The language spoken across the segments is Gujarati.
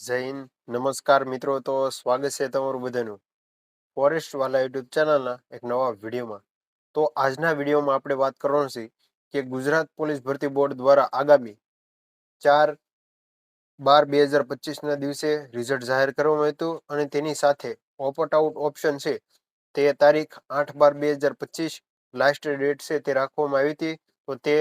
હિન્દ. નમસ્કાર મિત્રો, તો સ્વાગત છે તમારું બધાનું ફોરેસ્ટ વાલા યુટ્યુબ ચેનલના એક નવા વિડીયોમાં. તો આજના વિડીયોમાં આપણે વાત કરવાનું છે કે ગુજરાત પોલીસ ભરતી બોર્ડ દ્વારા આગામી ચાર બાર બે હજાર પચીસના દિવસે રિઝલ્ટ જાહેર કરવામાં હતું અને તેની સાથે ઓપટ આઉટ ઓપ્શન છે તે તારીખ આઠ બાર બે હજાર પચીસ લાસ્ટ ડેટ છે તે રાખવામાં આવી હતી. તો તે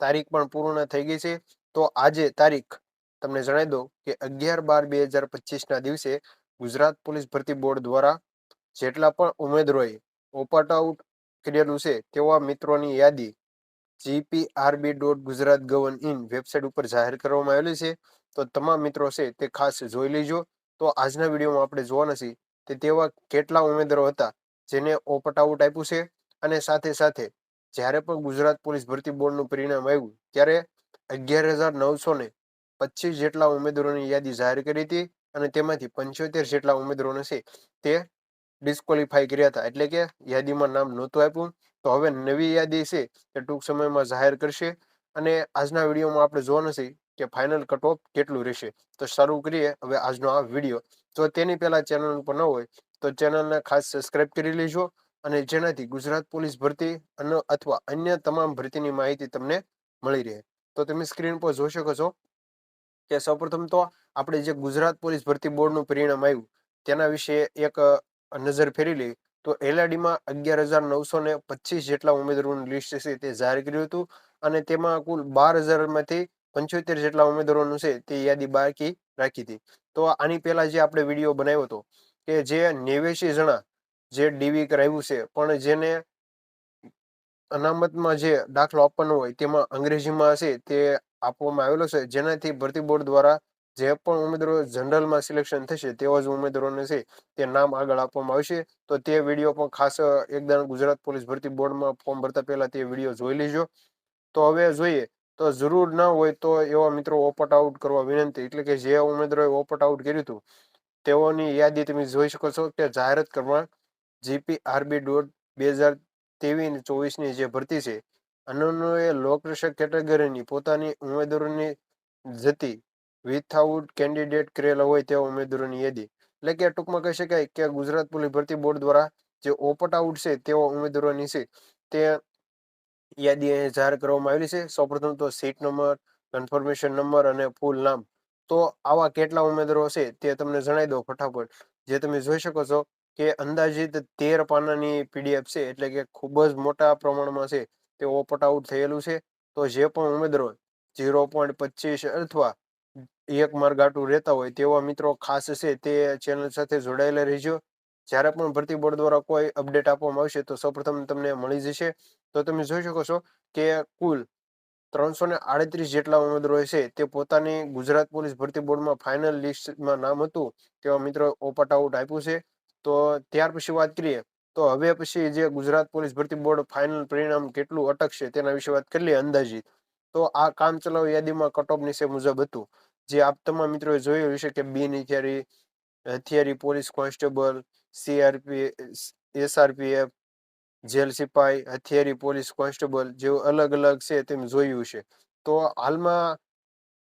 તારીખ પણ પૂર્ણ થઈ ગઈ છે. તો આજે તારીખ તમને જણાવી દઉં કે અગિયાર બાર બે હજાર પચીસના દિવસે ગુજરાત પોલીસ ભરતી બોર્ડ દ્વારા જેટલા પણ ઉમેદવારોએ ઓપટ આઉટ કરેલું છે, તેવા મિત્રોની યાદી જીપીઆરબી ડોટ ગુજરાત ગવર્ન ઇન વેબસાઇટ ઉપર જાહેર કરવામાં આવેલી છે. તો તમામ મિત્રો છે તે ખાસ જોઈ લેજો. તો આજના વિડીયોમાં આપણે જોવાના છીએ તે તેવા કેટલા ઉમેદવારો હતા જેને ઓપટ આઉટ આપ્યું છે અને સાથે સાથે જ્યારે પણ ગુજરાત પોલીસ ભરતી બોર્ડનું પરિણામ આવ્યું, ત્યારે અગિયાર હજાર નવસો ને પચીસ જેટલા ઉમેદવારોની યાદી જાહેર કરી હતી અને તેમાંથી પંચોતેર જેટલા ઉમેદવારોને છે તે ડિસ્કોલિફાઈ કર્યા હતા. એટલે કે યાદીમાં નામ નહોતું આપ્યું. તો હવે નવી યાદી છે તે ટૂંક સમયમાં જાહેર કરશે અને આજના વિડીયોમાં આપણે જોવાનું છે કે ફાઇનલ કટ ઓફ કેટલું રહેશે. તો શરૂ કરીએ હવે આજનો આ વીડિયો. તો તેની પહેલા ચેનલ ઉપર ન હોય તો ચેનલને ખાસ સબસ્ક્રાઇબ કરી લેજો અને જેનાથી ગુજરાત પોલીસ ભરતી અને અથવા અન્ય તમામ ભરતીની માહિતી તમને મળી રહે. તો તમે સ્ક્રીન પર જોઈ શકો છો. કે સૌપ્રથમ તો આપણે જે ગુજરાત પોલીસ ભરતી બોર્ડનું પરિણામ આવ્યું, તેના વિશે એક નજર ફેરી લઈ તો એલઆરડીમાં અગિયાર હજાર નવસો ને પચીસ જેટલા ઉમેદવારોનું લિસ્ટ છે તે જાહેર કર્યું હતું અને તેમાં કુલ બાર હજારમાંથી પંચોતેર જેટલા ઉમેદવારોનું છે તે યાદી બાકી રાખી હતી. તો આની પહેલા જે આપણે વીડિયો બનાવ્યો હતો કે જે નેવ્યાસી જણા જે ડીવી કરાવ્યું છે, પણ જેને અનામતમાં જે દાખલો આપવાનો હોય તેમાં અંગ્રેજીમાં છે તે આપવામાં આવેલો છે. જેનાથી ભરતી બોર્ડ દ્વારા જે પણ ઉમેદવારો જનરલમાં સિલેક્શન થશે તેવા જ ઉમેદવારોને છે તે નામ આગળ આપવામાં આવશે. તો તે વીડિયો પણ ખાસ એકદમ ગુજરાત પોલીસ ભરતી બોર્ડમાં ફોર્મ ભરતા પહેલા તે વીડિયો જોઈ લેજો. તો હવે જોઈએ, તો જરૂર ના હોય તો એવા મિત્રો ઓપટ આઉટ કરવા વિનંતી. એટલે કે જે ઉમેદવારોએ ઓપટ આઉટ કર્યું હતું, તેઓની યાદી તમે જોઈ શકો છો કે જાહેરાત કરવા જીપી આરબી ડોટ બે હજાર ત્રેવીસ ચોવીસની જે ભરતી છે અન્યોએ લોકરક્ષક કેટેગરીની પોતાની ઉમેદવારોની જતી વિથઆઉટ કેન્ડિડેટ કરેલા હોય તેવા ઉમેદવારોની યાદી. એટલે કે ટૂંકમાં કહી શકાય કે ગુજરાત પોલીસ ભરતી બોર્ડ દ્વારા જે ઓપટ આઉટ છે તેવા ઉમેદવારોની છે, તે યાદી અહીં જાહેર કરવામાં આવેલી છે. સૌપ્રથમ તો સીટ નંબર કન્ફર્મેશન નંબર અને ફૂલ નામ. તો આવા કેટલા ઉમેદવારો છે તે તમને જણાવી દો ફટાફટ. જે તમે જોઈ શકો છો કે અંદાજિત તેર પાનાની પીડીએફ છે, એટલે કે ખૂબ જ મોટા પ્રમાણમાં છે, તે ઓપટ આઉટ થયેલું છે. તો જે પણ ઉમેદવારો ઝીરો પોઈન્ટ પચીસ અથવા એક માર્ગ રહેતા હોય તેવા મિત્રો ખાસ છે, તે ચેનલ સાથે જોડાયેલા રહેજો. જ્યારે પણ ભરતી બોર્ડ દ્વારા કોઈ અપડેટ આપવામાં આવશે, તો સૌપ્રથમ તમને મળી જશે. તો તમે જોઈ શકો છો કે કુલ ત્રણસો ને આડત્રીસ જેટલા ઉમેદવારો છે, તે પોતાની ગુજરાત પોલીસ ભરતી બોર્ડમાં ફાઇનલ લિસ્ટમાં નામ હતું, તેવા મિત્રો ઓપટ આઉટ આપ્યું છે. તો ત્યાર પછી વાત કરીએ. તો હવે પછી જે ગુજરાત પોલીસ ભરતી બોર્ડ ફાઇનલ પરિણામ કેટલું અટકશે તેના વિશે વાત કરી લઈએ અંદાજિત. તો આ કામ ચલાવ યાદીમાં કટઓફ નીચે મુજબ હતું. જે આપ તમામ મિત્રોએ જોયું હશે કે બિન હથિયારી હથિયારી police constable CRP SRPF jail સિપાઈ, હથિયારી પોલીસ કોન્સ્ટેબલ જેવું અલગ અલગ છે તેમ જોયું છે. તો હાલમાં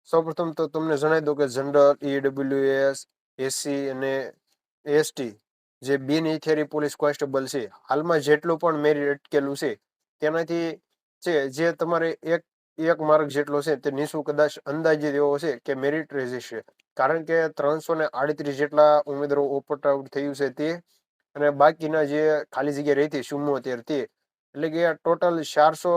સૌપ્રથમ તો તમને જણાવી દો કે જનરલ ઈડબ્લ્યુએસ એસસી અને એસટી જે બિન ઇથેરી પોલીસ કોન્સ્ટેબલ છે, હાલમાં જેટલું પણ મેરિટ અટકેલું છે, તેનાથી છે, જે તમારે એક એક માર્ક જેટલો છે, તે નિશુ કદાચ અંદાજિત એવો છે કે મેરિટ રહેશે કારણ કે ત્રણસો ને આડત્રીસ જેટલા ઉમેદવારો ઓપટ આઉટ થયું છે તે, અને બાકીના જે ખાલી જગ્યા રહી હતી ચુમ્મોતેર તે, એટલે કે ટોટલ ચારસો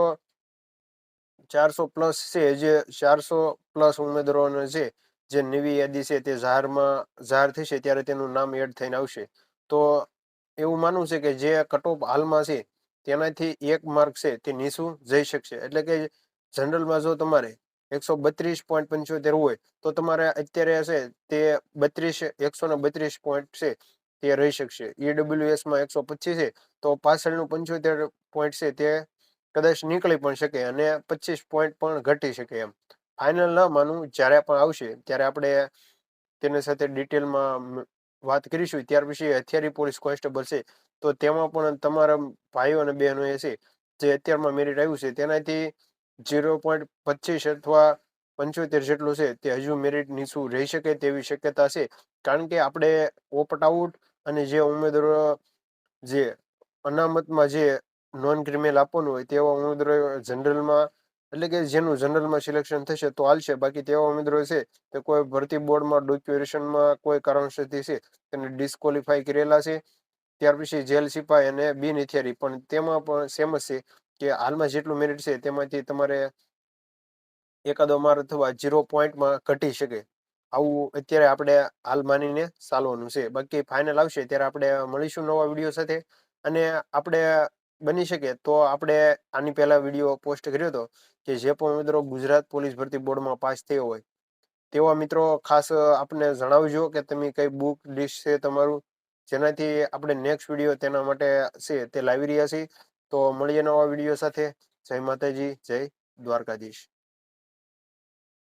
ચારસો પ્લસ છે જે ચારસો પ્લસ ઉમેદવારોને છે, જે નવી યાદી છે તે જાહેરમાં, જાહેર થશે ત્યારે તેનું નામ એડ થઈને આવશે. તો એવું માનવું છે કે જે કટઓફ હાલમાં છે, તેનાથી એક માર્ક છે તે નીચું જઈ શકશે. એટલે કે જનરલમાં જો તમારે એકસો બત્રીસ પોઈન્ટ પંચોતેર હોય, તો તમારે અત્યારે છે તે બત્રીસ, એકસો ને બત્રીસ પોઈન્ટ છે તે રહી શકશે. ઈડબ્લ્યુએસમાં એકસો પચીસ છે, તો પાછળનું પંચોતેર પોઈન્ટ છે તે કદાચ નીકળી પણ શકે અને પચીસ પોઈન્ટ પણ ઘટી શકે એમ. ફાઇનલ ન માનવું જ્યારે પણ આવશે, ત્યારે આપણે તેની સાથે ડિટેલમાં વાત કરીશું, ત્યાર પછી હથિયારી પોલીસ કોન્સ્ટેબલ છે, તો તેમાં પણ તમારા ભાઈઓ અને બહેનો એ છે, જે અત્યારમાં મેરિટ આવ્યું છે, તેનાથી ઝીરો પોઈન્ટ પચીસ અથવા પંચોતેર જેટલું છે, તે હજુ મેરિટ નીચું રહી શકે તેવી શક્યતા છે, કારણ કે આપણે ઓપટ આઉટ અને જે ઉમેદવારો, જે અનામતમાં જે નોન ક્રિમિનલ આપવાનું હોય તેવા ઉમેદવારો જનરલમાં એટલે કે જેનું જનરલમાં સિલેક્શન થશે તો હાલશે. બાકી તેવા ઉમેદવારો છે તે કોઈ ભરતી બોર્ડમાં ડોક્યુરેશનમાં કોઈ કારણસરથી છે, તેને ડિસ્કોલિફાઈ કરેલા છે. ત્યાર પછી જેલ સિપાઈ અને બિન હથિયારી. પણ તેમાં પણ સેમ છે કે હાલમાં જેટલું મેરિટ છે તેમાંથી તમારે એકાદો માર અથવા જીરો પોઈન્ટમાં ઘટી શકે. આવું અત્યારે આપણે હાલ માનીને ચાલવાનું છે. બાકી ફાઇનલ આવશે ત્યારે આપણે મળીશું નવા વીડિયો સાથે. અને આપણે બની શકે, તો આપણે આની પહેલા વીડિયો પોસ્ટ કર્યો હતો કે જે પણ મિત્રો ગુજરાત પોલીસ ભરતી બોર્ડમાં પાસ થયો હોય, તેવા મિત્રો ખાસ આપણે જણાવજો કે તમે કઈ બુક લિસ્ટ છે તમારું, જેનાથી આપણે નેક્સ્ટ વીડિયો તેના માટે છે તે લાવી રહ્યા છીએ. તો મળીએ નવા વીડિયો સાથે. જય માતાજી, જય દ્વારકાધીશ.